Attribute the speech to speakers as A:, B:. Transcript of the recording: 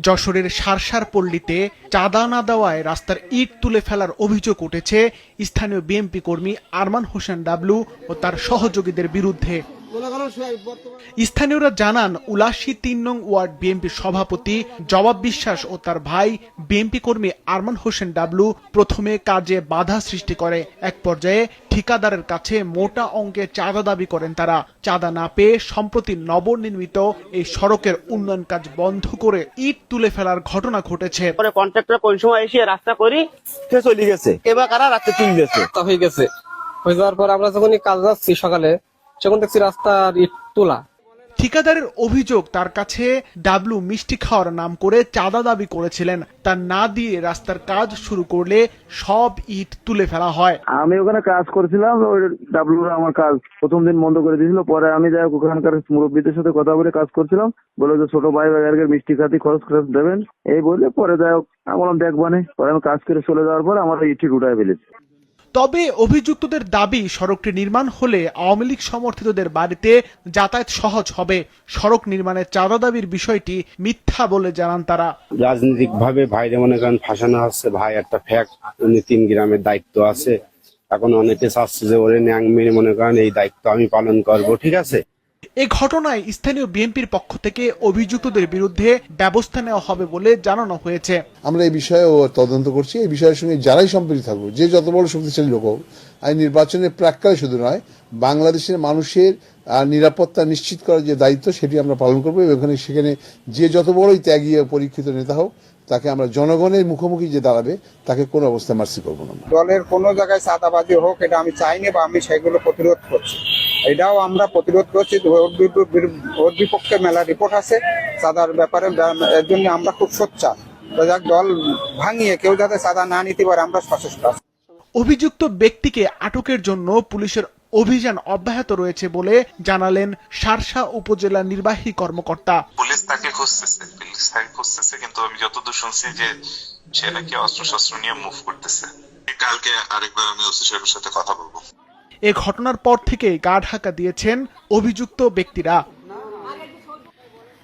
A: যশোরের সারসার পল্লীতে চাঁদা না দেওয়ায় রাস্তার ইট তুলে ফেলার অভিযোগ উঠেছে। স্থানীয় বিএনপি কর্মী আরমান হোসেন ডাবলু ও তার সহযোগীদের বিরুদ্ধে। স্থানীয়রা জানান উলাসী তিন নং ওয়ার্ড বিএনপি সভাপতি জবাব বিশ্বাস ও তার ভাই বিএনপি কর্মী আরমান হোসেন ডাবলু প্রথমে কাজে বাধা সৃষ্টি করে। এক পর্যায়ে ঠিকাদারের কাছে মোটা অঙ্কের চাঁদা দাবি করেন তারা। চাঁদা না পেয়ে সম্প্রতি নবনির্মিত এই সড়কের উন্নয়ন কাজ বন্ধ করে ইট তুলে ফেলার ঘটনা ঘটেছে।
B: পরে কন্ট্রাক্টর কোন সময় এসে রাস্তা করি সে চলে গেছে। এবার কারা রাস্তা তুলে গেছে
C: হয়ে গেছে। হয়ে যাওয়ার পর আমরা যখনই কাজ যাচ্ছি সকালে তখন দেখছি রাস্তার তোলা।
A: ঠিকাদারের অভিযোগ তার কাছে ডাবলু মিষ্টি খাওয়ার নাম করে চাঁদা দাবি করেছিলেন। তা না দিয়ে রাস্তার কাজ শুরু করলে সব ইট তুলে ফেলা হয়।
D: আমি ওখানে কাজ করছিলাম ওই ডাব্লু আমার কাজ প্রথম দিন বন্ধ করে দিয়েছিল। পরে আমি যাই হোক ওখানকার মুরব্বীদের সাথে কথা বলে কাজ করছিলাম। বলে যে ছোট ভাই ভাইয়ারকে মিষ্টি খাতি খরচ খরচ দেবেন। এই বলে পরে যাই হোক আমি বললাম দেখবানে পরে আমি কাজ করে চলে যাওয়ার পর আমার ইটি উঠায় ফেলেছি।
A: তবে অভিযুক্তদের দাবি, সড়কটি নির্মাণ হলে আওয়ামী লীগ সমর্থিতদের বাড়িতে যাতায়াত সহজ হবে। সড়ক নির্মাণের চাঁদা দাবির বিষয়টি মিথ্যা বলে জানান তারা।
E: রাজনৈতিক ভাবে ভাইরে মনে করেন ফাঁসানো হচ্ছে। ভাই একটা ফ্যাক উনি তিন গ্রামের দায়িত্ব আছে। এখন অনেকে চাচ্ছে যে ওরে ন্যাং মেরে মনে করেন, এই দায়িত্ব আমি পালন করব, ঠিক আছে?
A: এ ঘটনায় স্থানীয় বিএনপির পক্ষ থেকে অভিযুক্তদের বিরুদ্ধে ব্যবস্থা নেওয়া হবে বলে জানানো হয়েছে।
F: আমরা এই বিষয়ে তদন্ত করছি। এই বিষয়ের সঙ্গে যারাই সম্পৃক্ত থাকব যে যত বড় শক্তিশালী লোক হোক আর নির্বাচনের প্রাককালে শুধু নয় বাংলাদেশের মানুষের নিরাপত্তা নিশ্চিত করার যে দায়িত্ব সেটি আমরা পালন করব এবং এখানে সেখানে যে যত বড়ই ত্যাগী ও পরীক্ষিত নেতা হোক তাকে আমরা জনগণের মুখোমুখি যে দাঁড়াবে তাকে কোনো অবস্থায় মার্সি করব না
G: দলের কোনো জায়গায় চাঁদাবাজি হোক এটা আমি চাইনি বা আমি সেগুলো প্রতিরোধ করছি। এটাও আমরা প্রতিরোধ করছি। ওর বিপক্ষে মেলা রিপোর্ট আছে চাঁদার ব্যাপারে এর জন্য আমরা খুব সোচ্চার। যাক দল ভাঙিয়ে কেউ যাতে চাঁদা না নিতে পারে আমরা সচেষ্ট আছি।
A: অভিযুক্ত ব্যক্তিকে আটকের জন্য পুলিশের অভিযান অব্যাহত রয়েছে বলে জানালেন সারসা উপজেলা নির্বাহী কর্মকর্তা।
H: পুলিশ তাকে খুঁজতেছে পুলিশ তাকে খুঁজতেছে কিন্তু আমি যতদূর শুনছি যে সে নাকি অস্ত্র শস্ত্র নিয়ে মুভ করতেছে। কালকে আরেকবার আমি ওসি সাহেবের সাথে কথা বলব।
A: এ ঘটনার পর থেকে গা ঢাকা দিয়েছেন অভিযুক্ত ব্যক্তিরা।